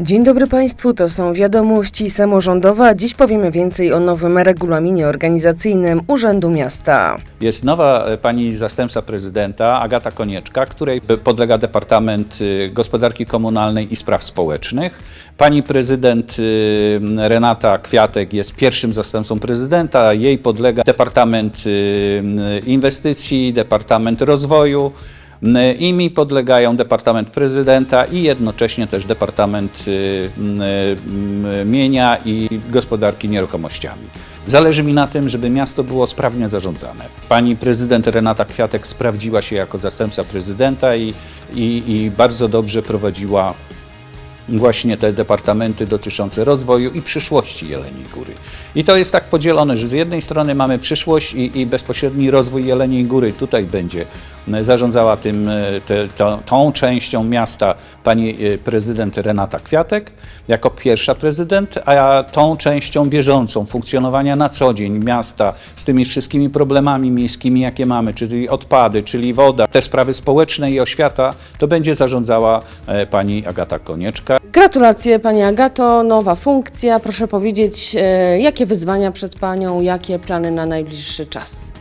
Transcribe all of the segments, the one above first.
Dzień dobry Państwu, to są wiadomości samorządowe. Dziś powiemy więcej o nowym regulaminie organizacyjnym Urzędu Miasta. Jest nowa e, pani zastępca prezydenta Agata Konieczka, której podlega Departament y, Gospodarki Komunalnej i Spraw Społecznych. Pani prezydent y, Renata Kwiatek jest pierwszym zastępcą prezydenta, jej podlega Departament y, Inwestycji, Departament Rozwoju. I mi podlegają Departament Prezydenta i jednocześnie też Departament y, y, Mienia i Gospodarki Nieruchomościami. Zależy mi na tym, żeby miasto było sprawnie zarządzane. Pani prezydent Renata Kwiatek sprawdziła się jako zastępca prezydenta i, i, i bardzo dobrze prowadziła właśnie te departamenty dotyczące rozwoju i przyszłości Jeleniej Góry. I to jest tak podzielone, że z jednej strony mamy przyszłość i, i bezpośredni rozwój Jeleniej Góry. Tutaj będzie zarządzała tym, e, te, to, tą częścią miasta pani e, prezydent Renata Kwiatek jako pierwsza prezydent, a tą częścią bieżącą funkcjonowania na co dzień miasta z tymi wszystkimi problemami miejskimi, jakie mamy, czyli odpady, czyli woda, te sprawy społeczne i oświata, to będzie zarządzała e, pani Agata Konieczka. Gratulacje Pani Agato, nowa funkcja. Proszę powiedzieć, e, jakie wyzwania przed Panią, jakie plany na najbliższy czas?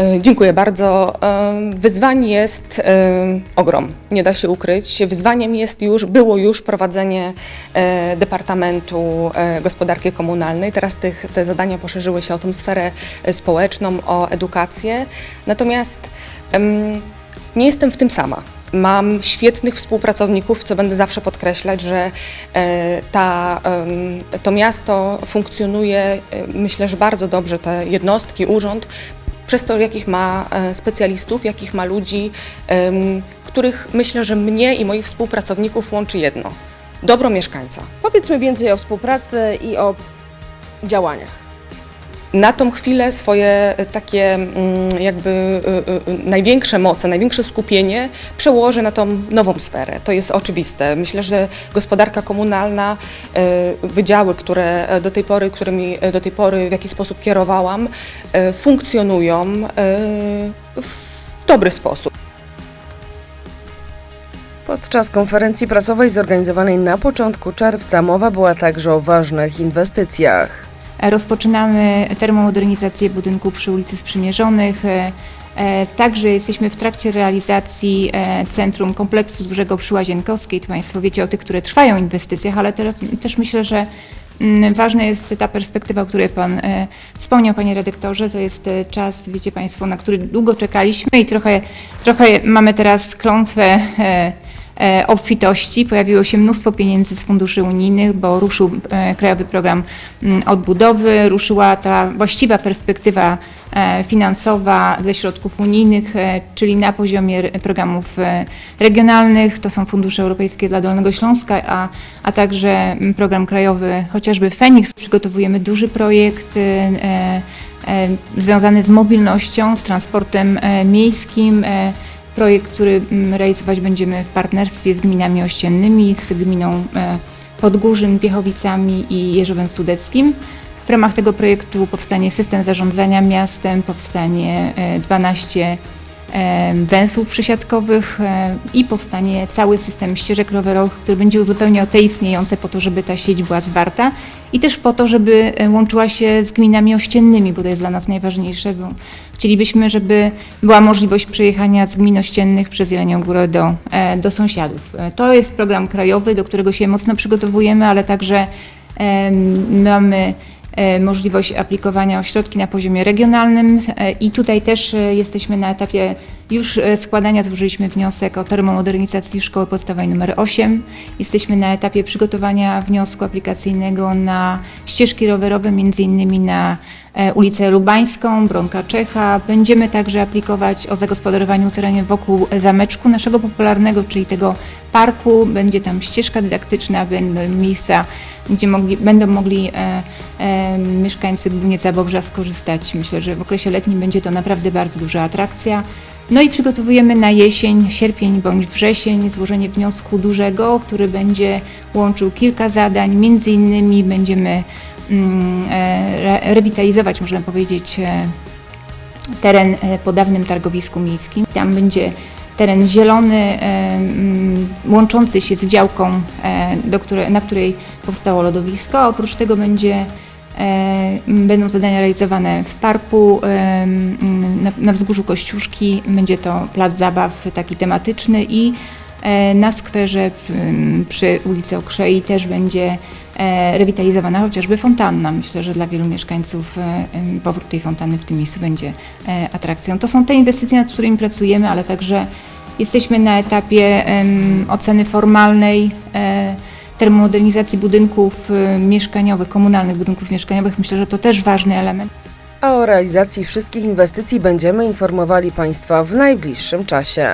E, Dziękuję bardzo. E, Wyzwań jest ogrom, nie da się ukryć. Wyzwaniem jest już, było już prowadzenie Departamentu Gospodarki Komunalnej. Teraz tych, te zadania poszerzyły się o tą sferę społeczną, o edukację. Natomiast nie jestem w tym sama. Mam świetnych współpracowników, co będę zawsze podkreślać, że e, ta, to miasto funkcjonuje, e, myślę, że bardzo dobrze, te jednostki, urząd, przez to, jakich ma e, specjalistów, jakich ma ludzi, których myślę, że mnie i moich współpracowników łączy jedno dobro mieszkańca. Powiedzmy więcej o współpracy i o działaniach. Na tą chwilę swoje e, takie mm, jakby e, e, największe moce, największe skupienie przełożę na tą nową sferę. To jest oczywiste. Myślę, że gospodarka komunalna, e, wydziały, które do tej pory, którymi do tej pory w jakiś sposób kierowałam, e, funkcjonują e, w dobry sposób. Podczas konferencji prasowej zorganizowanej na początku czerwca mowa była także o ważnych inwestycjach. Rozpoczynamy termomodernizację budynku przy ulicy Sprzymierzonych. E, e, Także jesteśmy w trakcie realizacji e, centrum kompleksu dużego przy Łazienkowskiej. To Państwo wiecie o tych, które trwają inwestycjach, ale teraz też myślę, że ważna jest ta perspektywa, o której Pan wspomniał, Panie Redaktorze. To jest czas, wiecie Państwo, na który długo czekaliśmy i trochę, trochę mamy teraz klątwę obfitości. Pojawiło się mnóstwo pieniędzy z funduszy unijnych, bo ruszył e, Krajowy Program mm, Odbudowy, ruszyła ta właściwa perspektywa e, finansowa ze środków unijnych, e, czyli na poziomie programów e, regionalnych, to są fundusze europejskie dla Dolnego Śląska, a, a także mm, program krajowy, chociażby Feniks. Przygotowujemy duży projekt e, e, związany z mobilnością, z transportem e, miejskim. Projekt, który mm, realizować będziemy w partnerstwie z gminami ościennymi, z gminą e, Podgórzyn, Piechowicami i Jeżowem Sudeckim. W ramach tego projektu powstanie system zarządzania miastem, powstanie e, 12 e, węzłów przesiadkowych i powstanie cały system ścieżek rowerowych, który będzie uzupełniał te istniejące po to, żeby ta sieć była zwarta i też po to, żeby łączyła się z gminami ościennymi, bo to jest dla nas najważniejsze, bo chcielibyśmy, żeby była możliwość przejechania z gmin ościennych przez Jelenią Górę do, e, do sąsiadów. E, To jest program krajowy, do którego się mocno przygotowujemy, ale także mamy możliwość aplikowania o środki na poziomie regionalnym e, i tutaj też e, jesteśmy na etapie już e, składania, złożyliśmy wniosek o termomodernizacji szkoły podstawowej nr 8. Jesteśmy na etapie przygotowania wniosku aplikacyjnego na ścieżki rowerowe, między innymi na e, ulicę Lubańską, Bronka Czecha. Będziemy także aplikować o zagospodarowaniu terenu wokół zameczku naszego popularnego, czyli tego parku. Będzie tam ścieżka dydaktyczna, będą miejsca, gdzie mogli, będą mogli e, e, mieszkańcy głównie Zabobrza skorzystać. Myślę, że w okresie letnim będzie to naprawdę bardzo duża atrakcja. No i przygotowujemy na jesień, sierpień bądź wrzesień złożenie wniosku dużego, który będzie łączył kilka zadań. Między innymi będziemy mm, e, re- rewitalizować, można powiedzieć, e, teren e, po dawnym targowisku miejskim. Tam będzie teren zielony, mm, łączący się z działką, na której powstało lodowisko. Oprócz tego będzie Będą zadania realizowane w parku, na, na wzgórzu Kościuszki. Będzie to plac zabaw taki tematyczny i e, na skwerze przy ulicy Okrzei też będzie e, rewitalizowana chociażby fontanna. Myślę, że dla wielu mieszkańców e, powrót tej fontanny w tym miejscu będzie atrakcją. To są te inwestycje, nad którymi pracujemy, ale także jesteśmy na etapie oceny formalnej termomodernizacji budynków mieszkaniowych, komunalnych budynków mieszkaniowych. Myślę, że to też ważny element. A o realizacji wszystkich inwestycji będziemy informowali Państwa w najbliższym czasie.